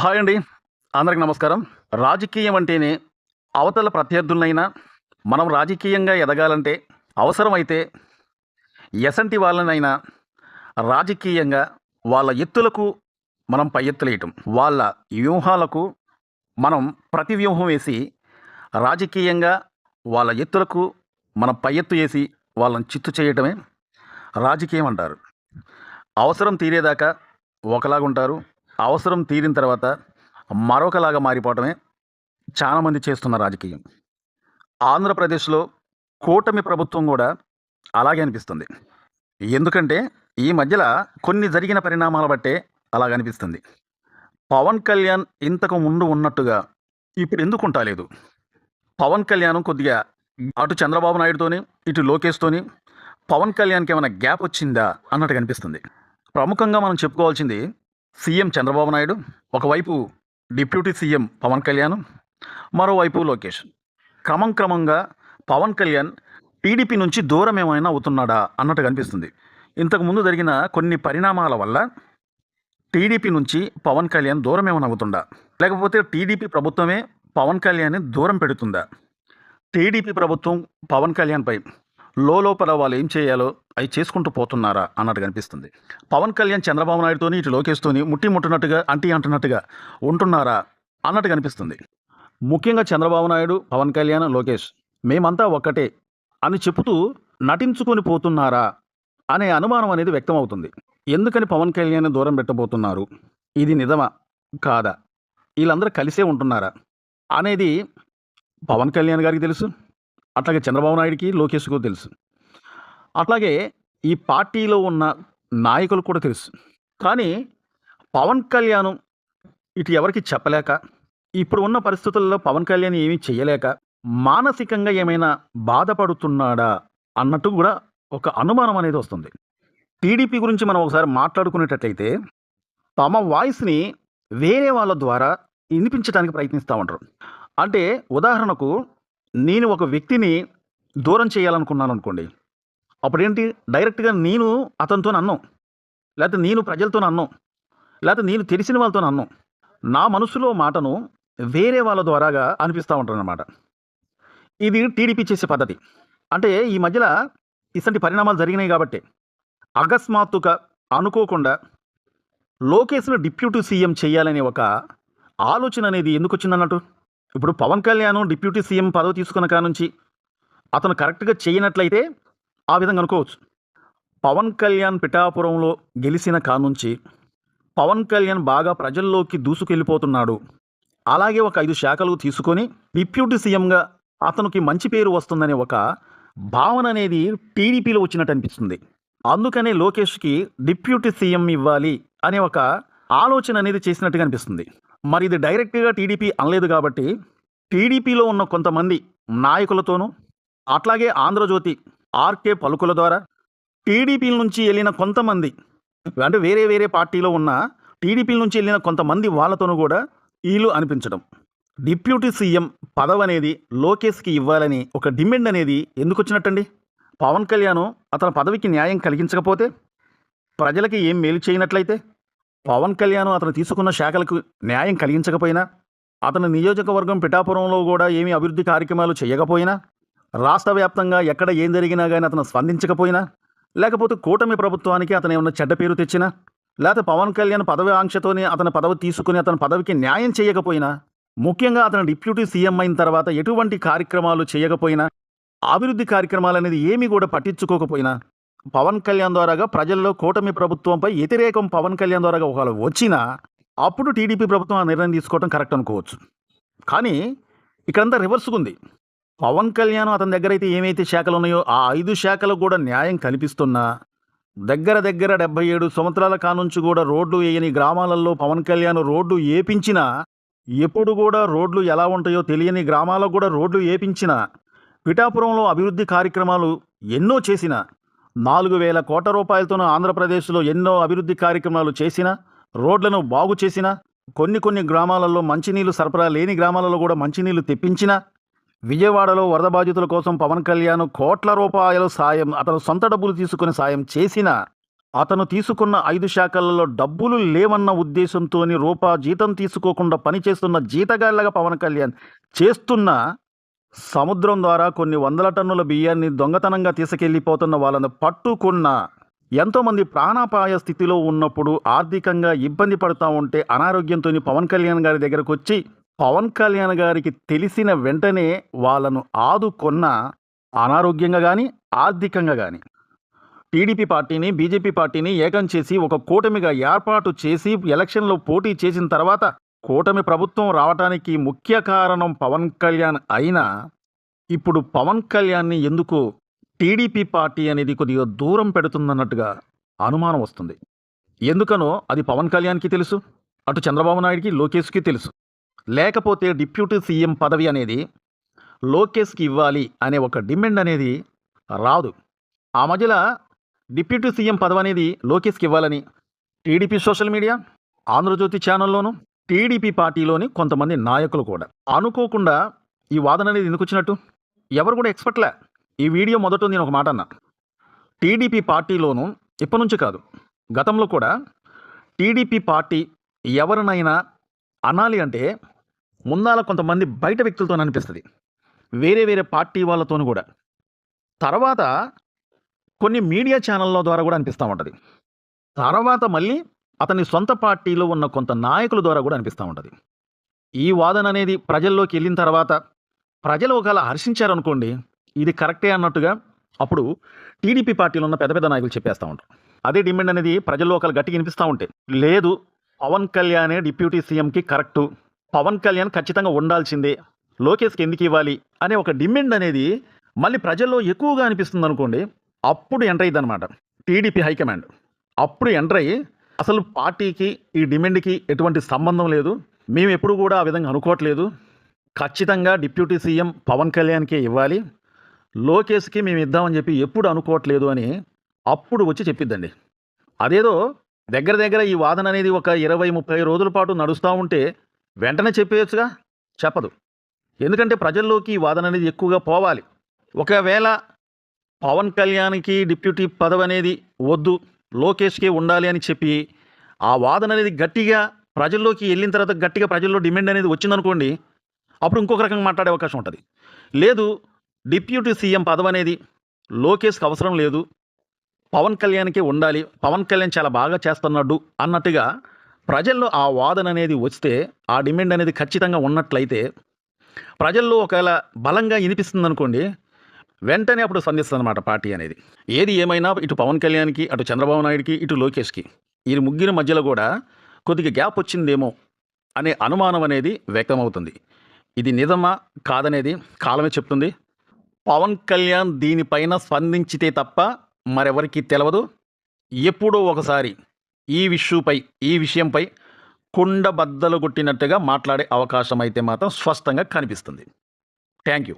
Hi అండి. అందరికి నమస్కారం. రాజకీయం అంటేనే అవతల ప్రత్యర్థులనైనా మనం రాజకీయంగా ఎదగాలంటే అవసరమైతే ఎసంటి వాళ్ళనైనా రాజకీయంగా వాళ్ళ ఎత్తులకు మనం పై ఎత్తులేయటం. వాళ్ళ వ్యూహాలకు మనం ప్రతి వ్యూహం వేసి రాజకీయంగా వాళ్ళ ఎత్తులకు మనం పై ఎత్తు వేసి వాళ్ళని చిత్తు చేయటమే రాజకీయం అంటారు. అవసరం తీరేదాకా ఒకలాగా ఉంటారు అవసరం తీరిన తర్వాత మరొకలాగా మారిపోవటమే చాలామంది చేస్తున్న రాజకీయం. ఆంధ్రప్రదేశ్లో కూటమి ప్రభుత్వం కూడా అలాగే అనిపిస్తుంది. ఎందుకంటే ఈ మధ్యలో కొన్ని జరిగిన పరిణామాల బట్టే అలాగ అనిపిస్తుంది. పవన్ కళ్యాణ్ ఇంతకు ముందు ఉన్నట్టుగా ఇప్పుడు ఎందుకు ఉంటాలేదు పవన్ కళ్యాణ్ కొద్దిగా అటు చంద్రబాబు నాయుడుతోని ఇటు లోకేష్తోని పవన్ కళ్యాణ్కి ఏమైనా గ్యాప్ వచ్చిందా అన్నట్టు కనిపిస్తుంది ప్రముఖంగా మనం చెప్పుకోవాల్సింది సీఎం చంద్రబాబు నాయుడు ఒకవైపు డిప్యూటీ సీఎం పవన్ కళ్యాణ్ మరోవైపు లోకేష్. క్రమం క్రమంగా పవన్ కళ్యాణ్ టీడీపీ నుంచి దూరం ఏమైనా అవుతున్నాడా అన్నట్టు కనిపిస్తుంది. ఇంతకుముందు జరిగిన కొన్ని పరిణామాల వల్ల టీడీపీ నుంచి పవన్ కళ్యాణ్ దూరం ఏమైనా అవుతుందా? లేకపోతే టీడీపీ ప్రభుత్వమే పవన్ కళ్యాణ్ని దూరం పెడుతుందా? టీడీపీ ప్రభుత్వం పవన్ కళ్యాణ్పై లోపల వాళ్ళు ఏం చేయాలో అవి చేసుకుంటూ పోతున్నారా అన్నట్టు కనిపిస్తుంది. పవన్ కళ్యాణ్ చంద్రబాబు నాయుడుతోని ఇటు లోకేష్తోని ముట్టి ముట్టినట్టుగా అంటీ అంటున్నట్టుగా ఉంటున్నారా అన్నట్టు కనిపిస్తుంది. ముఖ్యంగా చంద్రబాబు నాయుడు పవన్ కళ్యాణ్ లోకేష్ మేమంతా ఒక్కటే అని చెబుతూ నటించుకొని పోతున్నారా అనే అనుమానం అనేది వ్యక్తమవుతుంది. ఎందుకని పవన్ కళ్యాణ్ దూరం పెట్టబోతున్నారు? ఇది నిజమా? కాదా? వీళ్ళందరూ కలిసే ఉంటున్నారా? అనేది పవన్ కళ్యాణ్ గారికి తెలుసు అట్లాగే చంద్రబాబు నాయుడికి లోకేష్కు తెలుసు. అట్లాగే ఈ పార్టీలో ఉన్న నాయకులు కూడా తెలుసు. కానీ పవన్ కళ్యాణ్ ఇటు ఎవరికి చెప్పలేక ఇప్పుడు ఉన్న పరిస్థితుల్లో పవన్ కళ్యాణ్ ఏమీ చేయలేక మానసికంగా ఏమైనా బాధపడుతున్నాడా అన్నట్టు కూడా ఒక అనుమానం అనేది వస్తుంది. టీడీపీ గురించి మనం ఒకసారి మాట్లాడుకునేటట్లయితే తమ వాయిస్ని వేరే వాళ్ళ ద్వారా వినిపించడానికి ప్రయత్నిస్తూ ఉంటారు. అంటే ఉదాహరణకు నేను ఒక వ్యక్తిని దూరం చేయాలనుకున్నాను అనుకోండి. అప్పుడేంటి? డైరెక్ట్గా నేను అతనితో అన్నాం లేకపోతే నేను ప్రజలతో అన్నాం లేకపోతే నేను తెలిసిన వాళ్ళతో అన్నాం నా మనసులో మాటను వేరే వాళ్ళ ద్వారాగా అనిపిస్తూ ఉంటాను అనమాట ఇది టీడీపీ చేసే పద్ధతి. అంటే ఈ మధ్యలో ఇసంటి పరిణామాలు జరిగినాయి కాబట్టి అకస్మాత్తుగా అనుకోకుండా లోకేష్ను డిప్యూటీ సీఎం చేయాలనే ఒక ఆలోచన అనేది ఎందుకు వచ్చిందన్నట్టు? ఇప్పుడు పవన్ కళ్యాణ్ డిప్యూటీ సీఎం పదవి తీసుకున్న కాడ నుంచి అతను కరెక్ట్గా చేయనట్లయితే ఆ విధంగా అనుకోవచ్చు. పవన్ కళ్యాణ్ పిఠాపురంలో గెలిచిన కానుంచి పవన్ కళ్యాణ్ బాగా ప్రజల్లోకి దూసుకెళ్ళిపోతున్నాడు. అలాగే ఒక ఐదు శాఖలు తీసుకొని డిప్యూటీ సీఎంగా అతనికి మంచి పేరు వస్తుందనే ఒక భావన అనేది టీడీపీలో వచ్చినట్టు అనిపిస్తుంది. అందుకనే లోకేష్కి డిప్యూటీ సీఎం ఇవ్వాలి అనే ఒక ఆలోచన అనేది చేసినట్టుగా అనిపిస్తుంది. మరి ఇది డైరెక్ట్గా టీడీపీ అనలేదు కాబట్టి టీడీపీలో ఉన్న కొంతమంది నాయకులతోనూ అట్లాగే ఆంధ్రజ్యోతి ఆర్కే పలుకుల ద్వారా టీడీపీ నుంచి వెళ్ళిన కొంతమంది అంటే వేరే వేరే పార్టీలో ఉన్న టీడీపీ నుంచి వెళ్ళిన కొంతమంది వాళ్ళతోనూ కూడా ఈలు అనిపించడం. డిప్యూటీ సీఎం పదవి అనేది లోకేష్కి ఇవ్వాలని ఒక డిమాండ్ అనేది ఎందుకు వచ్చినట్టండి? పవన్ కళ్యాణ్ అతని పదవికి న్యాయం కలిగించకపోతే ప్రజలకి ఏం మేలు చేయనట్లయితే? పవన్ కళ్యాణ్ అతను తీసుకున్న శాఖలకు న్యాయం కలిగించకపోయినా అతని నియోజకవర్గం పిఠాపురంలో కూడా ఏమీ అభివృద్ధి కార్యక్రమాలు చేయకపోయినా రాష్ట్ర వ్యాప్తంగా ఎక్కడ ఏం జరిగినా కానీ అతను స్పందించకపోయినా లేకపోతే కూటమి ప్రభుత్వానికి అతను ఏమన్నా చెడ్డ పేరు తెచ్చినా లేకపోతే పవన్ కళ్యాణ్ పదవి ఆంక్షతోనే అతని పదవి తీసుకుని అతని పదవికి న్యాయం చేయకపోయినా ముఖ్యంగా అతను డిప్యూటీ సీఎం అయిన తర్వాత ఎటువంటి కార్యక్రమాలు చేయకపోయినా అభివృద్ధి కార్యక్రమాలు అనేది ఏమీ కూడా పట్టించుకోకపోయినా పవన్ కళ్యాణ్ ద్వారాగా ప్రజల్లో కూటమి ప్రభుత్వంపై వ్యతిరేకం పవన్ కళ్యాణ్ ద్వారాగా ఒకవేళ వచ్చినా అప్పుడు టీడీపీ ప్రభుత్వం ఆ నిర్ణయం తీసుకోవడం కరెక్ట్ అనుకోవచ్చు. కానీ ఇక్కడంతా రివర్స్గా ఉంది. పవన్ కళ్యాణ్ అతని దగ్గర అయితే ఏమైతే శాఖలు ఉన్నాయో ఆ ఐదు శాఖలకు కూడా న్యాయం కల్పిస్తున్నా దగ్గర దగ్గర డెబ్బై ఏడు సంవత్సరాల కానుంచి కూడా రోడ్లు వేయని గ్రామాలలో పవన్ కళ్యాణ్ రోడ్డు ఏపించినా ఎప్పుడు కూడా రోడ్లు ఎలా ఉంటాయో తెలియని గ్రామాలకు కూడా రోడ్లు ఏపించిన పిఠాపురంలో అభివృద్ధి కార్యక్రమాలు ఎన్నో చేసిన నాలుగు వేల కోట్ల రూపాయలతోనూ ఆంధ్రప్రదేశ్లో ఎన్నో అభివృద్ధి కార్యక్రమాలు చేసిన రోడ్లను బాగు చేసిన కొన్ని కొన్ని గ్రామాలలో మంచినీళ్ళు సరఫరా లేని గ్రామాలలో కూడా మంచినీళ్ళు తెప్పించిన విజయవాడలో వరద బాధితుల కోసం పవన్ కళ్యాణ్ కోట్ల రూపాయల సాయం అతను సొంత డబ్బులు తీసుకుని సాయం చేసిన అతను తీసుకున్న ఐదు శాఖలలో డబ్బులు లేవన్న ఉద్దేశంతో రూపా జీతం తీసుకోకుండా పనిచేస్తున్న జీతగాళ్ళగా పవన్ కళ్యాణ్ చేస్తున్న సముద్రం ద్వారా కొన్ని వందల టన్నుల బియ్యాన్ని దొంగతనంగా తీసుకెళ్ళిపోతున్న వాళ్ళని పట్టుకున్న ఎంతోమంది ప్రాణాపాయ స్థితిలో ఉన్నప్పుడు ఆర్థికంగా ఇబ్బంది పడుతూ ఉంటే అనారోగ్యంతో పవన్ కళ్యాణ్ గారి దగ్గరకు వచ్చి పవన్ కళ్యాణ్ గారికి తెలిసిన వెంటనే వాళ్ళను ఆదుకొన్న అనారోగ్యంగా కానీ ఆర్థికంగా కానీ టీడీపీ పార్టీని బీజేపీ పార్టీని ఏకం చేసి ఒక కూటమిగా ఏర్పాటు చేసి ఎలక్షన్లో పోటీ చేసిన తర్వాత కూటమి ప్రభుత్వం రావడానికి ముఖ్య కారణం పవన్ కళ్యాణ్ అయినా ఇప్పుడు పవన్ కళ్యాణ్ని ఎందుకు టీడీపీ పార్టీ అనేది కొద్దిగా దూరం పెడుతుందన్నట్టుగా అనుమానం వస్తుంది. ఎందుకనో అది పవన్ కళ్యాణ్కి తెలుసు అటు చంద్రబాబు నాయుడికి లోకేష్కి తెలుసు. లేకపోతే డిప్యూటీ సీఎం పదవి అనేది లోకేష్కి ఇవ్వాలి అనే ఒక డిమాండ్ అనేది రాదు. ఆ మధ్యలో డిప్యూటీ సీఎం పదవి అనేది లోకేష్కి ఇవ్వాలని టీడీపీ సోషల్ మీడియా ఆంధ్రజ్యోతి ఛానల్లోనూ టీడీపీ పార్టీలోని కొంతమంది నాయకులు కూడా. అనుకోకుండా ఈ వాదన అనేది ఎందుకు వచ్చినట్టు? ఎవరు కూడా ఎక్స్పెక్ట్లే ఈ వీడియో మొదట నేను ఒక మాట అన్నా. టీడీపీ పార్టీలోనూ ఇప్పటి నుంచి కాదు. గతంలో కూడా టీడీపీ పార్టీ ఎవరినైనా అనాలి అంటే ముందాల కొంతమంది బయట వ్యక్తులతో అనిపిస్తుంది. వేరే వేరే పార్టీ వాళ్ళతోనూ కూడా. తర్వాత కొన్ని మీడియా ఛానళ్ళ ద్వారా కూడా అనిపిస్తూ ఉంటుంది. తర్వాత మళ్ళీ అతని సొంత పార్టీలో ఉన్న కొంత నాయకుల ద్వారా కూడా అనిపిస్తూ ఉంటుంది. ఈ వాదన అనేది ప్రజల్లోకి వెళ్ళిన తర్వాత ప్రజలు ఒకవేళ హర్షించారనుకోండి ఇది కరెక్టే అన్నట్టుగా అప్పుడు టీడీపీ పార్టీలో ఉన్న పెద్ద పెద్ద నాయకులు చెప్పేస్తూ ఉంటారు. అదే డిమాండ్ అనేది ప్రజల్లో ఒకళ్ళు గట్టిగా వినిపిస్తూ ఉంటే లేదు పవన్ కళ్యాణే డిప్యూటీ సీఎంకి కరెక్టు పవన్ కళ్యాణ్ ఖచ్చితంగా ఉండాల్సిందే. లోకేష్కి ఎందుకు ఇవ్వాలి? అనే ఒక డిమాండ్ అనేది మళ్ళీ ప్రజల్లో ఎక్కువగా అనిపిస్తుంది అనుకోండి. అప్పుడు ఎంటర్ అయ్యింది అనమాట టీడీపీ హైకమాండ్ అప్పుడు ఎంటర్ అయ్యి అసలు పార్టీకి ఈ డిమాండ్కి ఎటువంటి సంబంధం లేదు. మేము ఎప్పుడు కూడా ఆ విధంగా అనుకోవట్లేదు. ఖచ్చితంగా డిప్యూటీ సీఎం పవన్ కళ్యాణ్కే ఇవ్వాలి. లోకేష్కి మేము ఇద్దామని చెప్పి ఎప్పుడు అనుకోవట్లేదు అని అప్పుడు వచ్చి చెప్పిద్దండి. అదేదో దగ్గర దగ్గర ఈ వాదన అనేది ఒక ఇరవై ముప్పై రోజుల పాటు నడుస్తూ ఉంటే వెంటనే చెప్పేయచ్చుగా? చెప్పదు. ఎందుకంటే ప్రజల్లోకి ఈ వాదన అనేది ఎక్కువగా పోవాలి. ఒకవేళ పవన్ కళ్యాణ్కి డిప్యూటీ పదవి అనేది వద్దు లోకేష్కే ఉండాలి అని చెప్పి ఆ వాదన అనేది గట్టిగా ప్రజల్లోకి వెళ్ళిన తర్వాత గట్టిగా ప్రజల్లో డిమాండ్ అనేది వచ్చిందనుకోండి అప్పుడు ఇంకొక రకంగా మాట్లాడే అవకాశం ఉంటుంది. లేదు డిప్యూటీ సీఎం పదవి అనేది లోకేష్కి అవసరం లేదు పవన్ కళ్యాణ్కే ఉండాలి పవన్ కళ్యాణ్ చాలా బాగా చేస్తున్నాడు అన్నట్టుగా ప్రజల్లో ఆ వాదన అనేది వస్తే ఆ డిమాండ్ అనేది ఖచ్చితంగా ఉన్నట్లయితే ప్రజల్లో ఒకవేళ బలంగా వినిపిస్తుంది అనుకోండి వెంటనే అప్పుడు స్పందిస్తుంది అనమాట పార్టీ అనేది. ఏది ఏమైనా ఇటు పవన్ కళ్యాణ్కి అటు చంద్రబాబు నాయుడుకి ఇటు లోకేష్కి ఈ ముగ్గురి మధ్యలో కూడా కొద్దిగా గ్యాప్ వచ్చిందేమో అనే అనుమానం అనేది వ్యక్తమవుతుంది. ఇది నిజమా కాదనేది కాలమే చెప్తుంది. పవన్ కళ్యాణ్ దీనిపైన స్పందించితే తప్ప మరెవరికి తెలియదు ఎప్పుడో ఒకసారి ఈ విషయంపై ఈ విషయంపై కుండ బద్దలు కొట్టినట్టుగా మాట్లాడే అవకాశం అయితే మాత్రం స్పష్టంగా కనిపిస్తుంది. Thank you.